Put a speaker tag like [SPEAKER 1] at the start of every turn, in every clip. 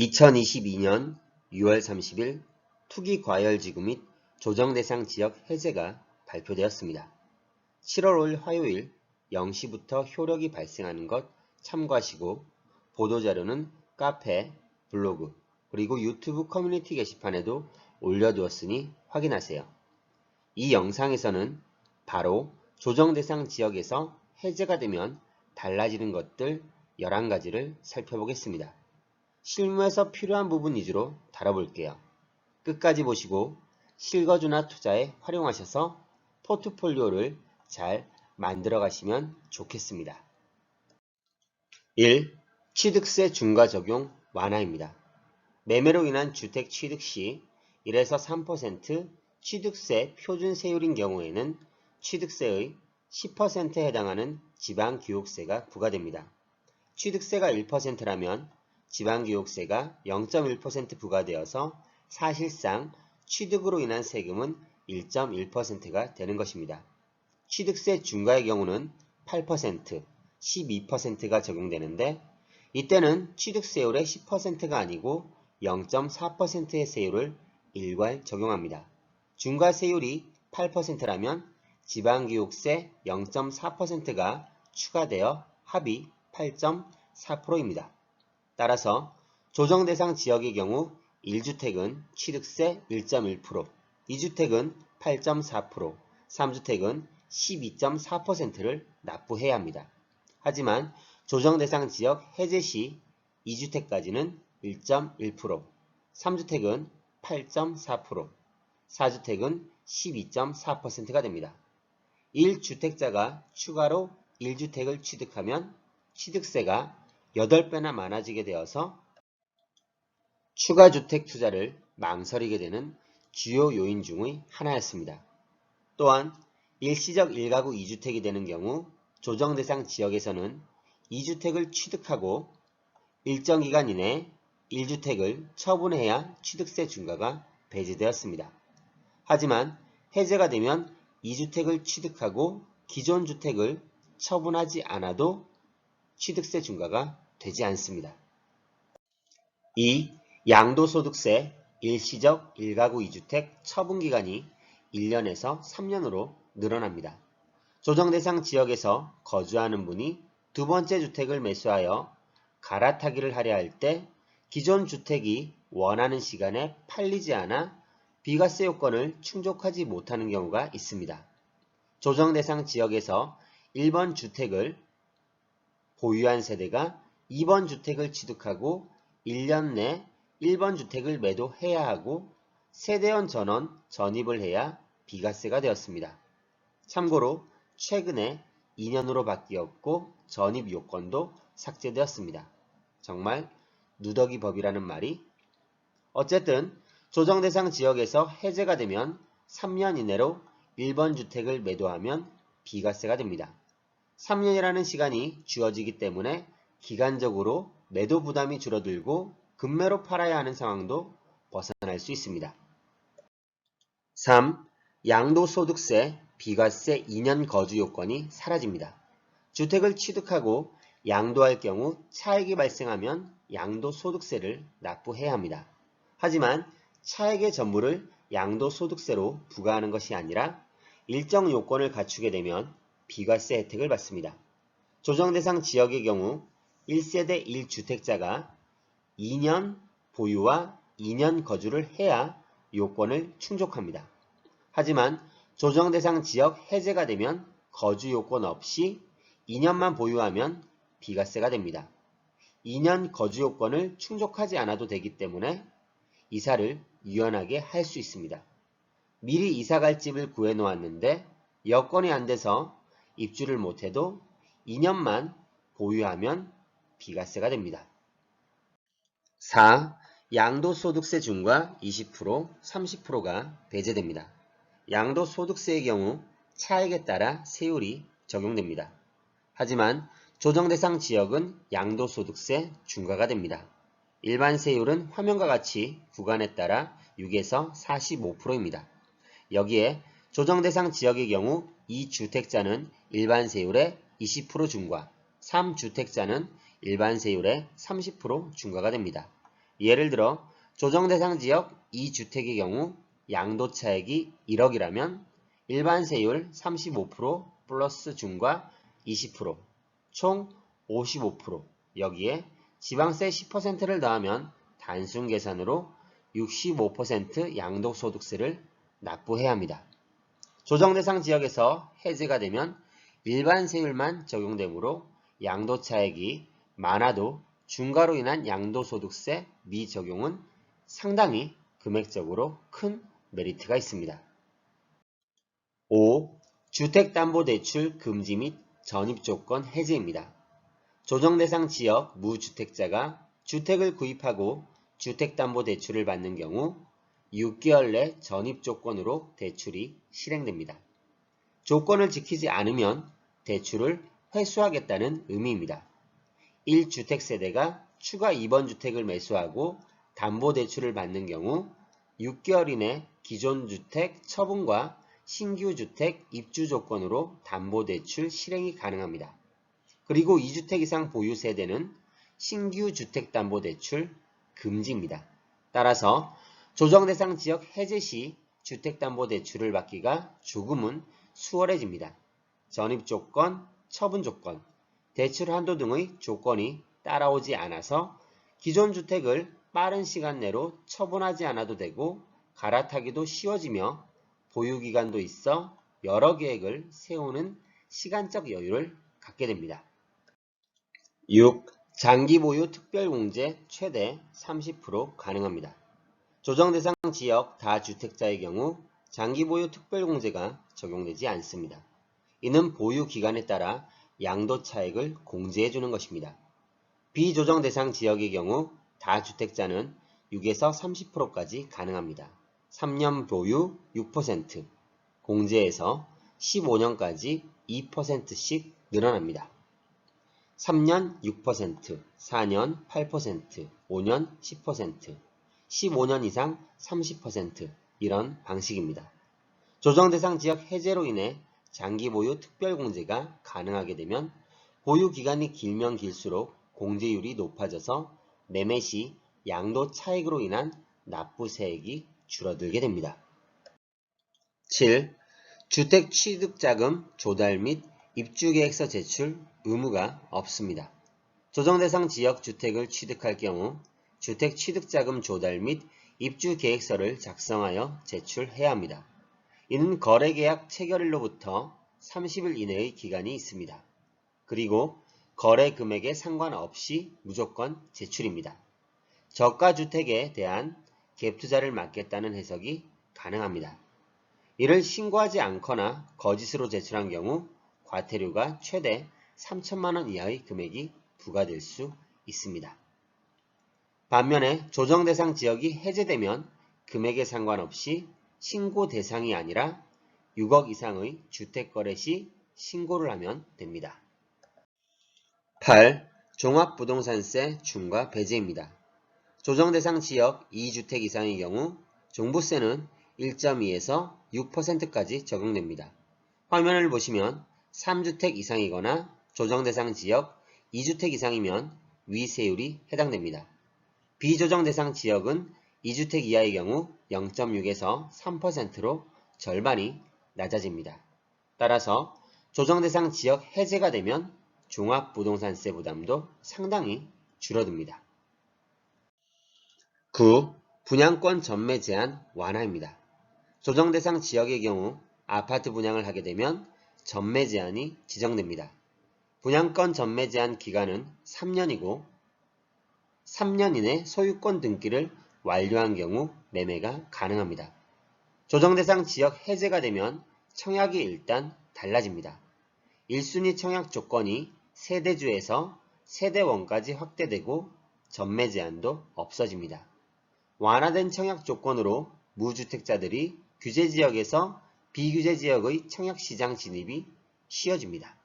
[SPEAKER 1] 2022년 6월 30일 투기과열지구 및 조정대상 지역 해제가 발표되었습니다. 7월 5일 화요일 0시부터 효력이 발생하는 것 참고하시고 보도자료는 카페, 블로그, 그리고 유튜브 커뮤니티 게시판에도 올려두었으니 확인하세요. 이 영상에서는 바로 조정대상 지역에서 해제가 되면 달라지는 것들 11가지를 살펴보겠습니다. 실무에서 필요한 부분 위주로 다뤄볼게요. 끝까지 보시고 실거주나 투자에 활용하셔서 포트폴리오를 잘 만들어 가시면 좋겠습니다. 1. 취득세 중과 적용 완화입니다. 매매로 인한 주택 취득 시 1에서 3% 취득세 표준세율인 경우에는 취득세의 10%에 해당하는 지방교육세가 부과됩니다. 취득세가 1%라면 지방교육세가 0.1% 부과되어서 사실상 취득으로 인한 세금은 1.1%가 되는 것입니다. 취득세 중과의 경우는 8%, 12%가 적용되는데 이때는 취득세율의 10%가 아니고 0.4%의 세율을 일괄 적용합니다. 중과세율이 8%라면 지방교육세 0.4%가 추가되어 합이 8.4%입니다. 따라서 조정 대상 지역의 경우 1주택은 취득세 1.1%, 2주택은 8.4%, 3주택은 12.4%를 납부해야 합니다. 하지만 조정 대상 지역 해제 시 2주택까지는 1.1%, 3주택은 8.4%, 4주택은 12.4%가 됩니다. 1주택자가 추가로 1주택을 취득하면 취득세가 8배나 많아지게 되어서 추가 주택 투자를 망설이게 되는 주요 요인 중의 하나였습니다. 또한 일시적 1가구 2주택이 되는 경우 조정 대상 지역에서는 2주택을 취득하고 일정 기간 이내 1주택을 처분해야 취득세 중과가 배제되었습니다. 하지만 해제가 되면 2주택을 취득하고 기존 주택을 처분하지 않아도 취득세 중과가 되지 않습니다. 2. 양도소득세 일시적 1가구 2주택 처분기간이 1년에서 3년으로 늘어납니다. 조정대상 지역에서 거주하는 분이 두 번째 주택을 매수하여 갈아타기를 하려 할 때 기존 주택이 원하는 시간에 팔리지 않아 비과세 요건을 충족하지 못하는 경우가 있습니다. 조정대상 지역에서 1번 주택을 보유한 세대가 2번 주택을 취득하고 1년 내 1번 주택을 매도해야 하고 세대원 전원 전입을 해야 비과세가 되었습니다. 참고로 최근에 2년으로 바뀌었고 전입 요건도 삭제되었습니다. 정말 누더기 법이라는 말이 어쨌든 조정 대상 지역에서 해제가 되면 3년 이내로 1번 주택을 매도하면 비과세가 됩니다. 3년이라는 시간이 주어지기 때문에 기간적으로 매도 부담이 줄어들고 급매로 팔아야 하는 상황도 벗어날 수 있습니다. 3. 양도소득세, 비과세 2년 거주 요건이 사라집니다. 주택을 취득하고 양도할 경우 차액이 발생하면 양도소득세를 납부해야 합니다. 하지만 차액의 전부를 양도소득세로 부과하는 것이 아니라 일정 요건을 갖추게 되면 비과세 혜택을 받습니다. 조정대상 지역의 경우 1세대 1주택자가 2년 보유와 2년 거주를 해야 요건을 충족합니다. 하지만 조정 대상 지역 해제가 되면 거주 요건 없이 2년만 보유하면 비과세가 됩니다. 2년 거주 요건을 충족하지 않아도 되기 때문에 이사를 유연하게 할 수 있습니다. 미리 이사갈 집을 구해 놓았는데 여건이 안 돼서 입주를 못해도 2년만 보유하면 비과세가 됩니다. 4. 양도소득세 중과 20%, 30%가 배제됩니다. 양도소득세의 경우 차액에 따라 세율이 적용됩니다. 하지만 조정대상 지역은 양도소득세 중과가 됩니다. 일반 세율은 화면과 같이 구간에 따라 6에서 45%입니다. 여기에 조정대상 지역의 경우 2주택자는 일반 세율의 20% 중과, 3주택자는 일반 세율의 30% 중과가 됩니다. 예를 들어 조정 대상 지역 2주택의 경우 양도 차액이 1억이라면 일반 세율 35% 플러스 중과 20%총 55% 여기에 지방세 10%를 더하면 단순 계산으로 65% 양도소득세를 납부해야 합니다. 조정 대상 지역에서 해제가 되면 일반 세율만 적용되므로 양도차액이 많아도 중과로 인한 양도소득세 미적용은 상당히 금액적으로 큰 메리트가 있습니다. 5. 주택담보대출 금지 및 전입조건 해제입니다. 조정대상 지역 무주택자가 주택을 구입하고 주택담보대출을 받는 경우 6개월 내 전입조건으로 대출이 실행됩니다. 조건을 지키지 않으면 대출을 회수하겠다는 의미입니다. 1주택 세대가 추가 2번 주택을 매수하고 담보대출을 받는 경우 6개월 이내 기존 주택 처분과 신규 주택 입주 조건으로 담보대출 실행이 가능합니다. 그리고 2주택 이상 보유 세대는 신규 주택담보대출 금지입니다. 따라서 조정대상 지역 해제 시 주택담보대출을 받기가 조금은 수월해집니다. 전입 조건, 처분 조건, 대출 한도 등의 조건이 따라오지 않아서 기존 주택을 빠른 시간 내로 처분하지 않아도 되고 갈아타기도 쉬워지며 보유기간도 있어 여러 계획을 세우는 시간적 여유를 갖게 됩니다. 6. 장기 보유 특별공제 최대 30% 가능합니다. 조정대상 지역 다주택자의 경우 장기 보유 특별공제가 적용되지 않습니다. 이는 보유 기간에 따라 양도 차액을 공제해 주는 것입니다. 비조정 대상 지역의 경우 다주택자는 6에서 30%까지 가능합니다. 3년 보유 6%, 공제에서 15년까지 2%씩 늘어납니다. 3년 6%, 4년 8%, 5년 10%, 15년 이상 30% 이런 방식입니다. 조정 대상 지역 해제로 인해 장기 보유 특별 공제가 가능하게 되면 보유 기간이 길면 길수록 공제율이 높아져서 매매 시 양도 차익으로 인한 납부세액이 줄어들게 됩니다. 7. 주택 취득자금 조달 및 입주계획서 제출 의무가 없습니다. 조정대상 지역 주택을 취득할 경우 주택 취득자금 조달 및 입주계획서를 작성하여 제출해야 합니다. 이는 거래계약 체결일로부터 30일 이내의 기간이 있습니다. 그리고 거래 금액에 상관없이 무조건 제출입니다. 저가주택에 대한 갭투자를 막겠다는 해석이 가능합니다. 이를 신고하지 않거나 거짓으로 제출한 경우 과태료가 최대 3천만원 이하의 금액이 부과될 수 있습니다. 반면에 조정 대상 지역이 해제되면 금액에 상관없이 신고 대상이 아니라 6억 이상의 주택 거래 시 신고를 하면 됩니다. 8. 종합부동산세 중과 배제입니다. 조정 대상 지역 2주택 이상의 경우 종부세는 1.2에서 6%까지 적용됩니다. 화면을 보시면 3주택 이상이거나 조정 대상 지역 2주택 이상이면 위세율이 해당됩니다. 비조정 대상 지역은 2주택 이하의 경우 0.6에서 3%로 절반이 낮아집니다. 따라서 조정 대상 지역 해제가 되면 종합부동산세 부담도 상당히 줄어듭니다. 9. 분양권 전매 제한 완화입니다. 조정 대상 지역의 경우 아파트 분양을 하게 되면 전매 제한이 지정됩니다. 분양권 전매 제한 기간은 3년이고 3년 이내 소유권 등기를 완료한 경우 매매가 가능합니다. 조정 대상 지역 해제가 되면 청약이 일단 달라집니다. 1순위 청약 조건이 세대주에서 세대원까지 확대되고 전매 제한도 없어집니다. 완화된 청약 조건으로 무주택자들이 규제 지역에서 비규제 지역의 청약 시장 진입이 쉬워집니다.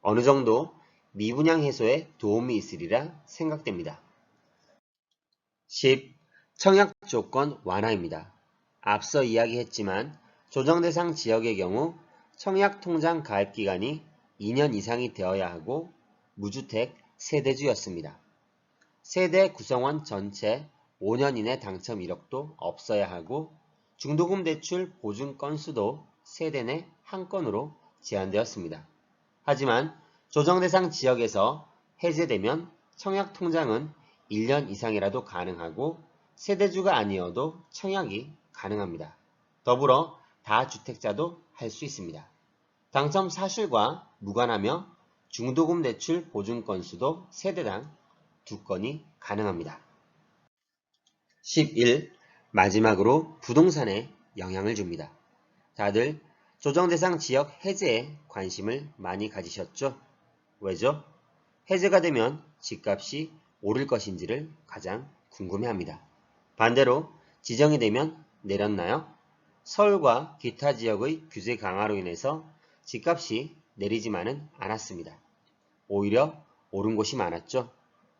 [SPEAKER 1] 어느 정도 미분양 해소에 도움이 있으리라 생각됩니다. 10. 청약 조건 완화입니다. 앞서 이야기했지만 조정 대상 지역의 경우 청약 통장 가입 기간이 2년 이상이 되어야 하고 무주택 세대주였습니다. 세대 구성원 전체 5년 이내 당첨 이력도 없어야 하고 중도금 대출 보증 건수도 세대 내 한 건으로 제한되었습니다. 하지만 조정 대상 지역에서 해제되면 청약 통장은 1년 이상이라도 가능하고 세대주가 아니어도 청약이 가능합니다. 더불어 다주택자도 할 수 있습니다. 당첨 사실과 무관하며 중도금 대출 보증 건수도 세대당 두 건이 가능합니다. 11. 마지막으로 부동산에 영향을 줍니다. 다들 조정 대상 지역 해제에 관심을 많이 가지셨죠? 왜죠? 해제가 되면 집값이 오를 것인지를 가장 궁금해합니다. 반대로 지정이 되면 내렸나요? 서울과 기타 지역의 규제 강화로 인해서 집값이 내리지만은 않았습니다. 오히려 오른 곳이 많았죠.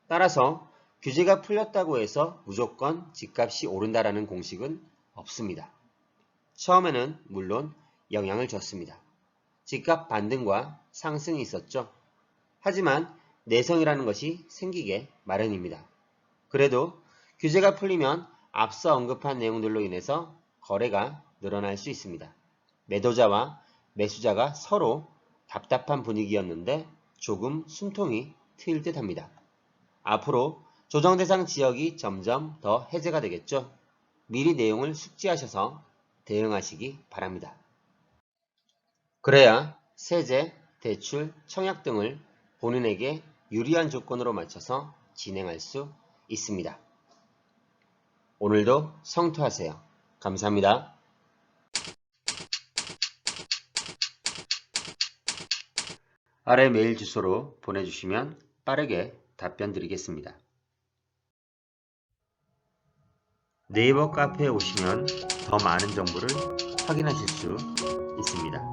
[SPEAKER 1] 따라서 규제가 풀렸다고 해서 무조건 집값이 오른다라는 공식은 없습니다. 처음에는 물론 영향을 줬습니다. 집값 반등과 상승이 있었죠. 하지만 내성이라는 것이 생기게 마련입니다. 그래도 규제가 풀리면 앞서 언급한 내용들로 인해서 거래가 늘어날 수 있습니다. 매도자와 매수자가 서로 답답한 분위기였는데 조금 숨통이 트일 듯 합니다. 앞으로 조정 대상 지역이 점점 더 해제가 되겠죠. 미리 내용을 숙지하셔서 대응하시기 바랍니다. 그래야 세제, 대출, 청약 등을 본인에게 유리한 조건으로 맞춰서 진행할 수 있습니다. 오늘도 성투하세요. 감사합니다. 아래 메일 주소로 보내주시면 빠르게 답변 드리겠습니다. 네이버 카페에 오시면 더 많은 정보를 확인하실 수 있습니다.